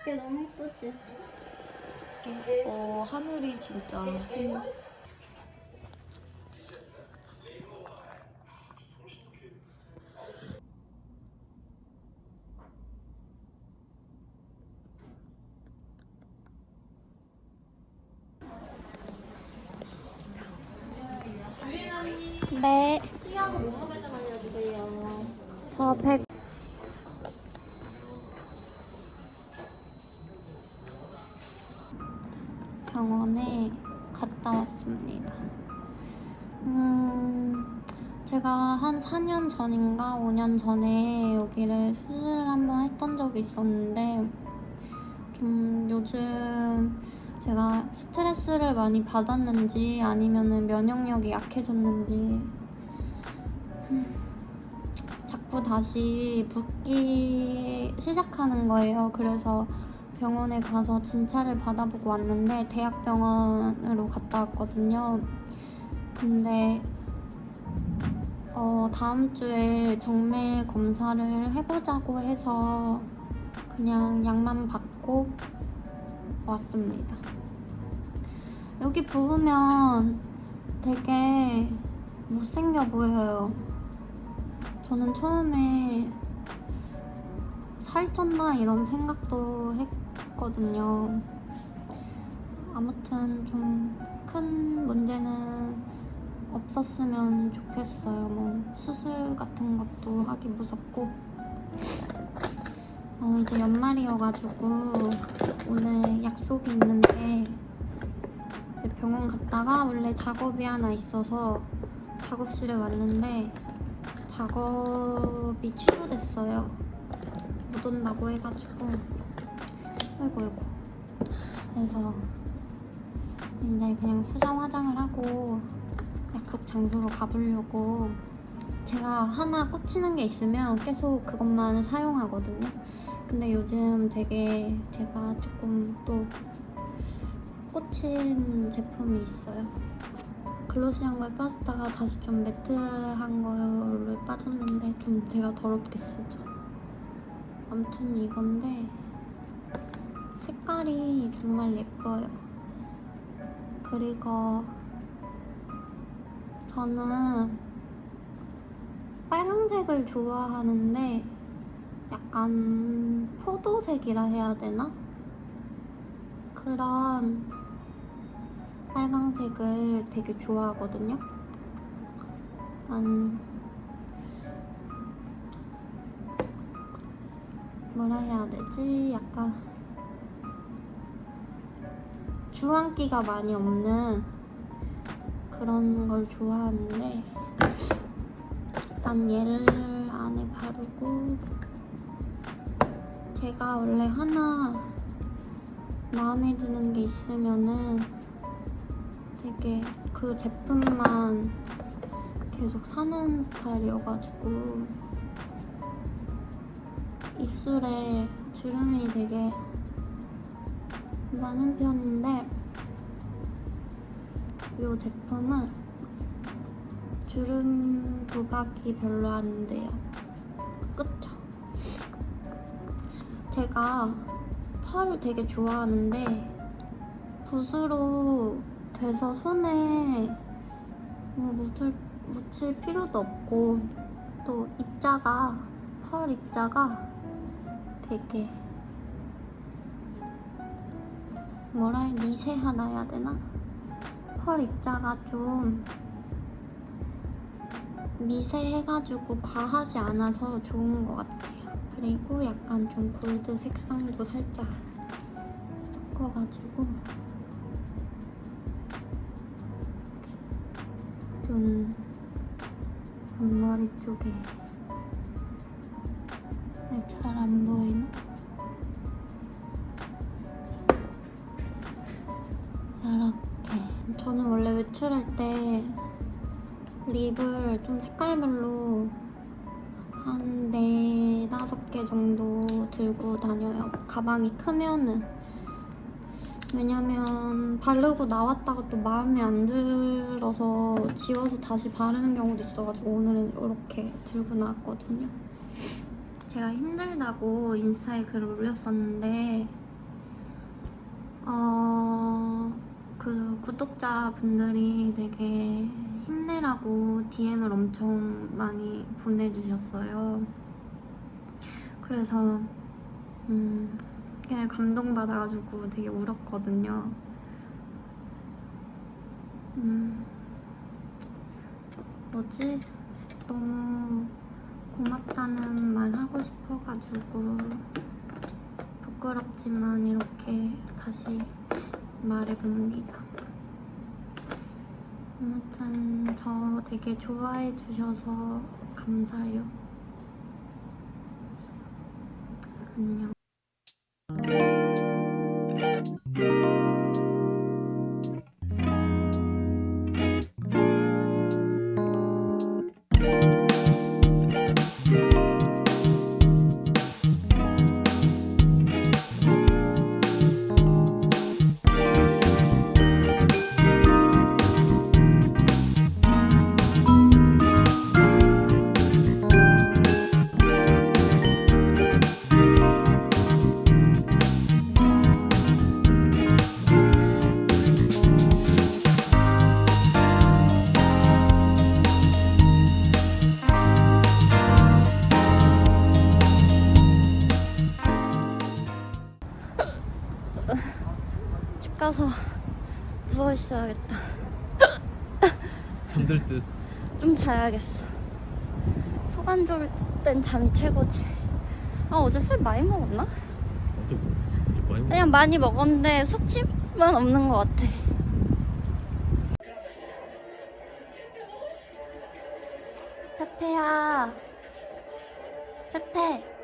이게 너무 예쁘지? 어, 하늘이 진짜. 네. 티하고 몸무게 좀 알려주세요. 저 100. 병원에 갔다 왔습니다. 음, 제가 한 4년 전인가 5년 전에 여기를 수술을 한번 했던 적이 있었는데, 좀 요즘 제가 스트레스를 많이 받았는지 아니면은 면역력이 약해졌는지 자꾸 다시 붓기 시작하는 거예요. 그래서 병원에 가서 진찰을 받아보고 왔는데 대학병원으로 갔다 왔거든요. 근데 어, 다음 주에 정밀 검사를 해보자고 해서 그냥 약만 받고 왔습니다. 여기 부으면 되게 못생겨 보여요. 저는 처음에 살쪘나 이런 생각도 했거든요. 아무튼 좀 큰 문제는 없었으면 좋겠어요. 뭐 수술 같은 것도 하기 무섭고. 어, 이제 연말이어가지고 오늘 약속이 있는데 병원 갔다가 원래 작업이 하나 있어서 작업실에 왔는데 작업이 취소됐어요. 못 온다고 해가지고 아이고 아이고 그래서 이제 그냥 수정 화장을 하고 약속 장소로 가보려고 제가 하나 꽂히는 게 있으면 계속 그것만 사용하거든요. 근데 요즘 되게 제가 조금 또 꽂힌 제품이 있어요. 글로시한 거에 빠졌다가 다시 좀 매트한 걸로 빠졌는데 좀 제가 더럽게 쓰죠. 아무튼 이건데 색깔이 정말 예뻐요. 그리고 저는 빨강색을 좋아하는데 약간 포도색이라 해야 되나? 그런 빨강색을 되게 좋아하거든요. 한 뭐라 해야 되지? 약간 주황기가 많이 없는 그런 걸 좋아하는데 일단 얘를 안에 바르고 제가 원래 하나 마음에 드는 게 있으면은 되게 그 제품만 계속 사는 스타일이어가지고 입술에 주름이 되게 많은 편인데 이 제품은 주름 부각이 별로 안 돼요. 그쵸? 제가 펄을 되게 좋아하는데 붓으로 돼서 손에 뭐 묻을, 묻힐 필요도 없고 또 입자가 펄 입자가 되게 뭐라 해 미세하다 해야 되나? 펄 입자가 좀 미세해가지고 과하지 않아서 좋은 것 같아요. 그리고 약간 좀 골드 색상도 살짝 섞어가지고 눈 앞머리 쪽에 잘 안 보이나? 이렇게 저는 원래 외출할 때 립을 좀 색깔별로 한 네다섯 개 정도 들고 다녀요. 가방이 크면은 왜냐면 바르고 나왔다가 또 마음에 안 들어서 지워서 다시 바르는 경우도 있어가지고 오늘은 이렇게 들고 나왔거든요. 제가 힘들다고 인스타에 글을 올렸었는데 어, 그 구독자분들이 되게 힘내라고 DM을 엄청 많이 보내주셨어요. 그래서 음, 그냥 감동받아가지고 되게 울었거든요. 음, 뭐지? 너무 고맙다는 말 하고 싶어가지고 부끄럽지만 이렇게 다시 말해봅니다. 아무튼 저 되게 좋아해 주셔서 감사해요. 안녕. Música 듯. 좀 자야겠어. 소관 좋을 땐 잠이 최고지. 아 어제 술 많이 먹었나? 어제 어제 많이 먹. 그냥 많이 먹었는데 숙취만 없는 것 같아. 페페야. 페페.